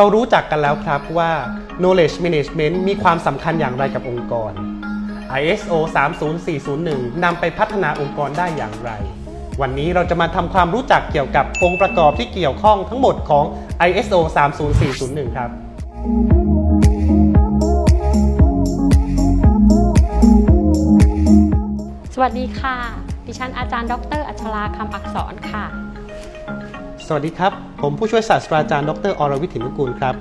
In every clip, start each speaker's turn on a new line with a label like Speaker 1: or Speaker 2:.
Speaker 1: เรารู้จักกันแล้วครับว่า knowledge management มีความสำคัญอย่างไรกับองค์กร ISO 30401 นำไปพัฒนาองค์กรได้อย่างไร วันนี้เราจะมาทำความรู้จักเกี่ยวกับองค์ประกอบที่เกี่ยวข้องทั้งหมดของ ISO 30401 ครับ
Speaker 2: สวัสดีค่ะ ดิฉันอาจารย์ ดร อัชราคำอักษรค่ะ
Speaker 1: สวัสดีครับ ผมผู้ช่วยศาสตราจารย์ดรอรวิทย์ถินนุกูลครับ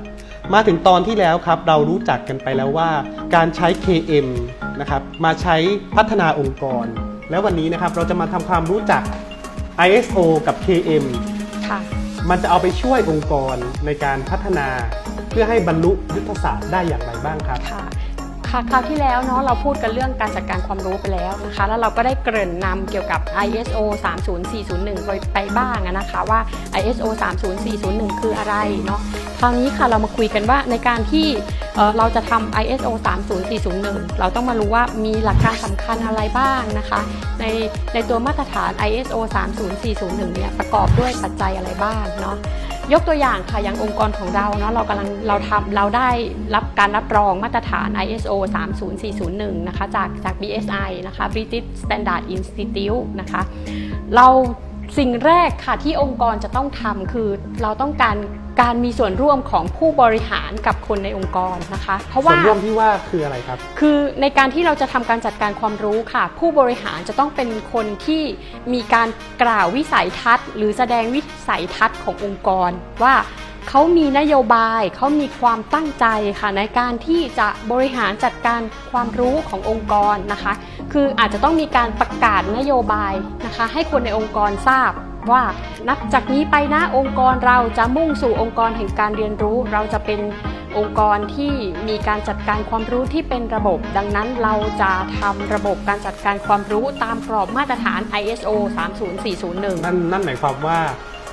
Speaker 1: มาถึงตอนที่แล้วครับ เรารู้จักกันไปแล้วว่าการใช้ KM นะครับ มาใช้พัฒนาองค์กร แล้ววันนี้นะครับเราจะมาทำความรู้จัก ISO กับ KM
Speaker 2: ค่ะ
Speaker 1: มันจะเอาไปช่วยองค์กรในการพัฒนา เพื่อให้บรรลุยุทธศาสตร์ได้อย่างไรบ้างครับ
Speaker 2: ค่ะ ค่ะคราวที่แล้วเนาะเราพูดกันเรื่องการจัดการความรู้ไปแล้วนะคะ แล้วเราก็ได้เกริ่นนำเกี่ยวกับ ISO 30401 ไปไปบ้างนะคะว่า ISO 30401 คืออะไรเนาะคราวนี้ค่ะเรามาคุยกันว่าในการที่เเราจะทำ ISO 30401 เราต้องมารู้ว่ามีหลักการสำคัญอะไรบ้างนะคะ ในในตัวมาตรฐาน ISO 30401 เนี่ยประกอบด้วยปัจจัยอะไรบ้างเนาะ ยกตัวอย่างค่ะอย่างองค์กรของเราเนาะเรากำลังเราทำเราได้รับการรับรองมาตรฐาน ISO 30401 นะคะจากจาก BSI นะคะ British Standard Institute นะคะเรา สิ่งแรกค่ะที่องค์กรจะต้องทำคือเราต้องการการมีส่วนร่วมของผู้บริหารกับคนในองค์กรนะคะ เพราะ
Speaker 1: ส่
Speaker 2: ว่า
Speaker 1: วนร่วมที่ว่าคืออะไรครับ
Speaker 2: คือในการที่เราจะทำการจัดการความรู้ค่ะ ผู้บริหารจะต้องเป็นคนที่มีการกล่าววิสัยทัศน์ หรือแสดงวิสัยทัศน์ขององค์กรว่า เขามีนโยบาย เขามีความตั้งใจค่ะในการที่จะบริหารจัดการความรู้ขององค์กรนะคะ คืออาจจะต้องมีการประกาศนโยบายนะคะ ให้คนในองค์กรทราบว่านับจากนี้ไปนะองค์กรเราจะมุ่งสู่องค์กรแห่งการเรียนรู้ เราจะเป็นองค์กรที่มีการจัดการความรู้ที่เป็นระบบ ดังนั้นเราจะทำระบบการจัดการความรู้ตามกรอบมาตรฐาน ISO 30401
Speaker 1: นั่นนั่นหมายความว่า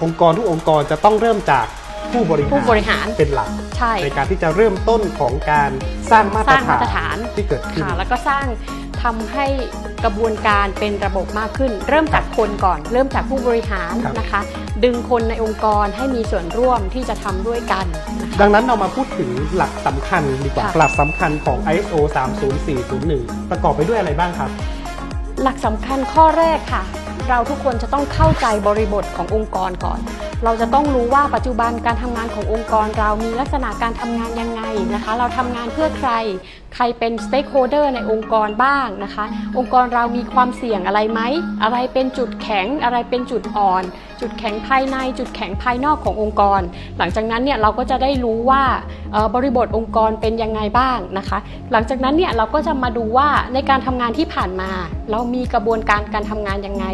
Speaker 1: องค์กรทุกองค์กรจะต้องเริ่มจาก ผู้บริหาร
Speaker 2: ผู้บริหาร
Speaker 1: เป็นหลัก
Speaker 2: ใช่
Speaker 1: ในการที่จะเริ่มต้นของการสร้างมาตร
Speaker 2: สร้าง
Speaker 1: ฐา
Speaker 2: มาตรฐาน
Speaker 1: นที่เกิดขึ้น
Speaker 2: ค่ะแล้วก็สร้างทำให้กระบวนการเป็นระบบมากขึ้น เริ่มจากคนก่อน เริ่มจากผู้บริหาร
Speaker 1: ครับ
Speaker 2: นะคะ ดึงคนในองค์กรให้มีส่วนร่วมที่จะทำด้วยกันนะคะ
Speaker 1: ดังนั้นเรามาพูดถึงหลักสำคัญดีกว่า
Speaker 2: ค่ะ
Speaker 1: หลักสำคัญของ ISO 30401 ประกอบไปด้วยอะไรบ้างครับ
Speaker 2: หลักสำคัญข้อแรกค่ะ เราทุกคนจะต้องเข้าใจบริบทขององค์กรก่อน เราจะต้องรู้ว่าปัจจุบันการทำงานขององค์กรเรามีลักษณะการทำงานยังไงนะคะ เราทำงานเพื่อใคร ใครเป็นสเต็กโฮเดอร์ในองค์กรบ้างนะคะ องค์กรเรามีความเสี่ยงอะไรไหม อะไรเป็นจุดแข็ง อะไรเป็นจุดอ่อน จุดแข็งภายใน จุดแข็งภายนอกขององค์กร หลังจากนั้นเนี่ยเราก็จะได้รู้ว่าบริบทองค์กรเป็นยังไงบ้างนะคะ หลังจากนั้นเนี่ยเราก็จะมาดูว่าในการทำงานที่ผ่านมา เรามีกระบวนการการทำงานยังไง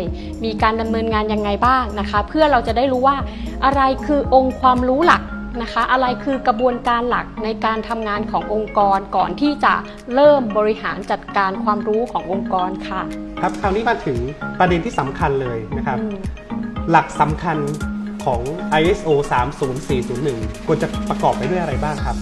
Speaker 2: มีการดำเนินงานยังไงบ้างนะคะ เพื่อเราจะได้รู้ว่าอะไรคือองค์ความรู้หลักนะคะ อะไรคือกระบวนการหลักในการทำงานขององค์กรก่อนที่จะเริ่มบริหารจัดการความรู้ขององค์กรค่ะ
Speaker 1: ครับคราวนี้มาถึงประเด็นที่สำคัญเลยนะครับ
Speaker 2: อืม
Speaker 1: หลักสำคัญของ ISO 30401 ควรจะประกอบไปด้วยอะไรบ้างครับ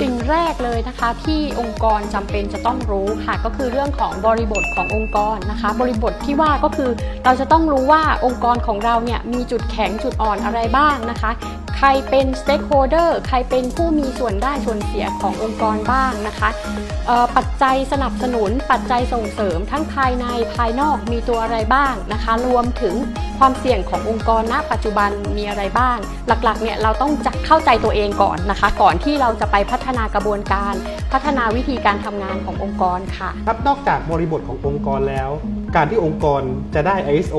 Speaker 2: สิ่งแรกเลยนะคะที่องค์กรจำเป็นจะต้องรู้ค่ะก็คือเรื่องของบริบทขององค์กรนะคะ บริบทที่ว่าก็คือเราจะต้องรู้ว่าองค์กรของเราเนี่ยมีจุดแข็งจุดอ่อนอะไรบ้างนะคะ ใครเป็นสเต็กโฮเดอร์ใครเป็นผู้มีส่วนได้ส่วนเสียขององค์กรบ้างนะคะ ปัจจัยสนับสนุน ปัจจัยส่งเสริม ทั้งภายในภายนอกมีตัวอะไรบ้างนะคะ รวมถึงความเสี่ยงขององค์กรณปัจจุบันมีอะไรบ้าง หลักๆเนี่ยเราต้องเข้าใจตัวเองก่อนนะคะ ก่อนที่เราจะไปพัฒนากระบวนการ พัฒนาวิธีการทำงานขององค์กรค่ะ
Speaker 1: ครับนอกจากบริบทขององค์กรแล้ว การที่องค์กรจะได้ ISO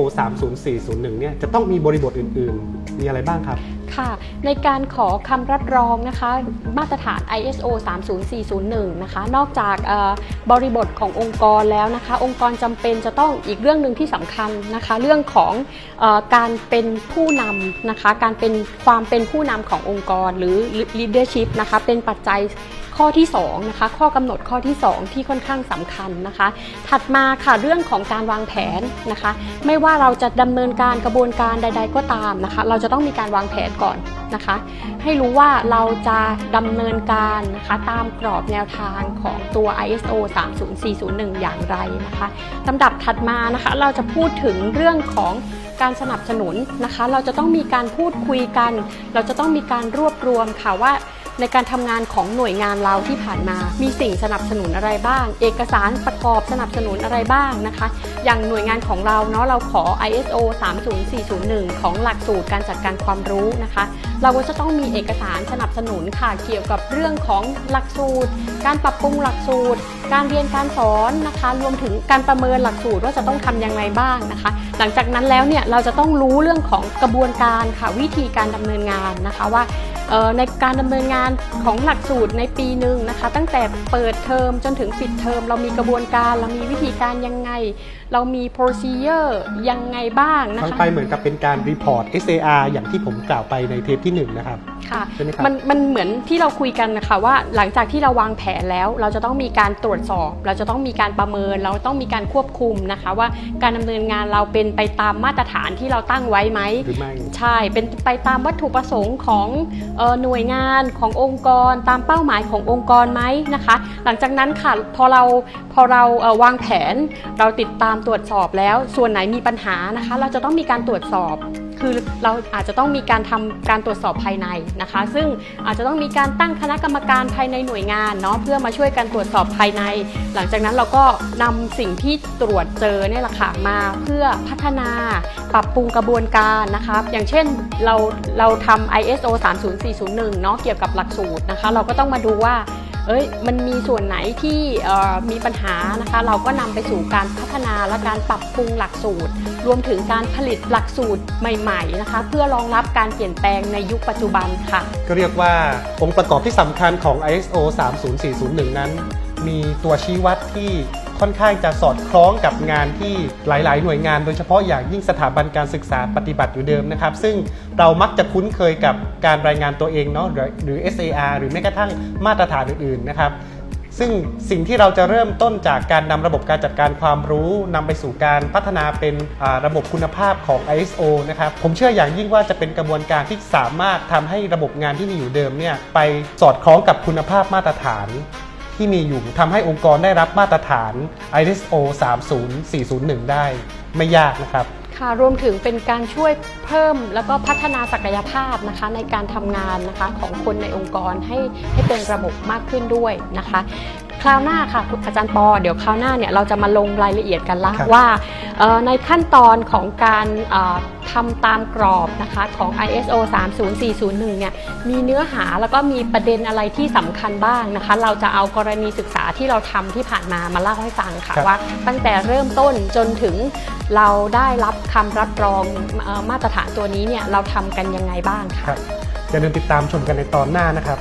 Speaker 1: 30401เนี่ยจะต้องมีบริบทอื่น ๆ มีอะไรบ้างครับ
Speaker 2: ค่ะ ในการขอคำรับรองนะคะ มาตรฐาน ISO 30401 นะคะ นอกจากบริบทขององค์กรแล้วนะคะ องค์กรจำเป็นจะต้องอีกเรื่องหนึ่งที่สำคัญนะคะ เรื่องของอการเป็นผู้นำนะคะ การเป็นความเป็นผู้นำขององค์กรหรือ leadership นะคะ เป็นปัจจัยข้อที่2นะคะข้อกำหนดข้อที่ 2 ที่ค่อนข้างสำคัญนะคะ ถัดมาค่ะเรื่องของการวางแผนนะคะ ไม่ว่าเราจะดำเนินการกระบวนการใด ๆ ก็ตามนะคะ เราจะต้องมีการวางแผนก่อนนะคะ ให้รู้ว่าเราจะดำเนินการนะคะตามกรอบแนวทางของตัว ISO 30401 อย่างไรนะคะลำดับถัดมานะคะเราจะพูดถึงเรื่องของการสนับสนุนนะคะ เราจะต้องมีการพูดคุยกัน เราจะต้องมีการรวบรวมค่ะว่า ในการทำงานของหน่วยงานเราที่ผ่านมา มีสิ่งสนับสนุนอะไรบ้าง เอกสารประกอบสนับสนุนอะไรบ้างนะคะ อย่างหน่วยงานของเราเนาะเราขอ ISO 30401 ของหลักสูตรการจัดการความรู้นะคะ เราก็จะต้องมีเอกสารสนับสนุนค่ะเกี่ยวกับเรื่องของหลักสูตร การปรับปรุงหลักสูตร การเรียนการสอนนะคะ รวมถึงการประเมินหลักสูตรว่าจะต้องทำยังไงบ้างนะคะ หลังจากนั้นแล้วเนี่ยเราจะต้องรู้เรื่องของกระบวนการค่ะวิธีการดำเนินงานนะคะว่า ในการดำเนินงานของหลักสูตรในปีหนึ่งนะคะ ตั้งแต่เปิดเทอมจนถึงปิดเทอมเรามีกระบวนการเรามีวิธีการยังไง เรามี procedure ยังไงบ้างนะ
Speaker 1: ฟัง
Speaker 2: คะ
Speaker 1: ไปเหมือนกับเป็นการรีพอร์ต SAR อย่างที่ผมกล่าวไปในเทปที่ 1 นะครับ
Speaker 2: ค่ะ
Speaker 1: ใช่ไหมครับ
Speaker 2: มันมันเหมือนที่เราคุยกันนะคะว่าหลังจากที่เราวางแผนแล้ว เราจะต้องมีการตรวจสอบ เราจะต้องมีการประเมิน เราต้องมีการควบคุมนะคะ ว่าการดำเนินงานเราเป็นไปตามมาตรฐานที่เราตั้งไว้ไหม
Speaker 1: หรือไม่
Speaker 2: ใช่ เป็นไปตามวัตถุประสงค์ของเออหน่วยงานขององค์กร ตามเป้าหมายขององค์กรไหมนะคะ หลังจากนั้นค่ะพอเราพอเราเอ่อวางแผน เราติดตามตรวจสอบแล้ว ส่วนไหนมีปัญหานะคะ เราจะต้องมีการตรวจสอบ คือเราอาจจะต้องมีการทำการตรวจสอบภายในนะคะ ซึ่งอาจจะต้องมีการตั้งคณะกรรมการภายในหน่วยงานเนาะเพื่อมาช่วยกันตรวจสอบภายใน หลังจากนั้นเราก็นำสิ่งที่ตรวจเจอเนี่ยแหละค่ะมาเพื่อพัฒนาปรับปรุงกระบวนการนะคะอย่างเช่นเราเราทำ ISO 30401 เนาะเกี่ยวกับหลักสูตรนะคะ เราก็ต้องมาดูว่า เอ้ยมันมีส่วนไหนที่มีปัญหานะคะ เราก็นำไปสู่การพัฒนาและการปรับปรุงหลักสูตร รวมถึงการผลิตหลักสูตรใหม่ๆนะคะ เพื่อรองรับการเปลี่ยนแปลงในยุคปัจจุบันค่ะ
Speaker 1: ก็เรียกว่าองค์ประกอบที่สำคัญของ ISO 30401 นั้น มีตัวชี้วัดที่ ค่อนข้างจะสอดคล้องกับงานที่หลาย ๆ หน่วยงาน โดยเฉพาะอย่างยิ่งสถาบันการศึกษาปฏิบัติอยู่เดิมนะครับ ซึ่งเรามักจะคุ้นเคยกับการรายงานตัวเองเนาะหรือหรือ SAR หรือแม้กระทั่งมาตรฐานอื่น ๆ นะครับซึ่งสิ่งที่เราจะเริ่มต้นจากการนำระบบการจัดการความรู้นำไปสู่การพัฒนาเป็นระบบคุณภาพของ ISO นะครับผมเชื่ออย่างยิ่งว่าจะเป็นกระบวนการที่สามารถทำให้ระบบงานที่มีอยู่เดิมเนี่ยไปสอดคล้องกับคุณภาพมาตรฐาน ที่มีอยู่ทำให้องค์กรได้รับมาตรฐาน ISO 30401 ได้ไม่ยากนะครับ
Speaker 2: ค่ะรวมถึงเป็นการช่วยเพิ่มแล้วก็พัฒนาศักยภาพนะคะ ในการทำงานนะคะของคนในองค์กรให้ให้เป็นระบบมากขึ้นด้วยนะคะ คราวหน้าค่ะคุณอาจารย์ปอเดี๋ยวคราวหน้าเนี่ยเราจะมาลงรายละเอียดกันละ
Speaker 1: ครับ
Speaker 2: ว่าเอ่อในขั้นตอนของการเอ่อทำตามกรอบนะคะของ ISO 30401เนี่ยมีเนื้อหาแล้วก็มีประเด็นอะไรที่สำคัญบ้างนะคะ เราจะเอากรณีศึกษาที่เราทำที่ผ่านมามาเล่าให้ฟังค่ะ
Speaker 1: ครับ
Speaker 2: ว่าตั้งแต่เริ่มต้นจนถึงเราได้รับคำรับรองเอ่อมาตรฐานตัวนี้เนี่ยเราทำกันยังไงบ้างค่ะ
Speaker 1: ครับอย่าลืมติดตามชมกันในตอนหน้านะครับ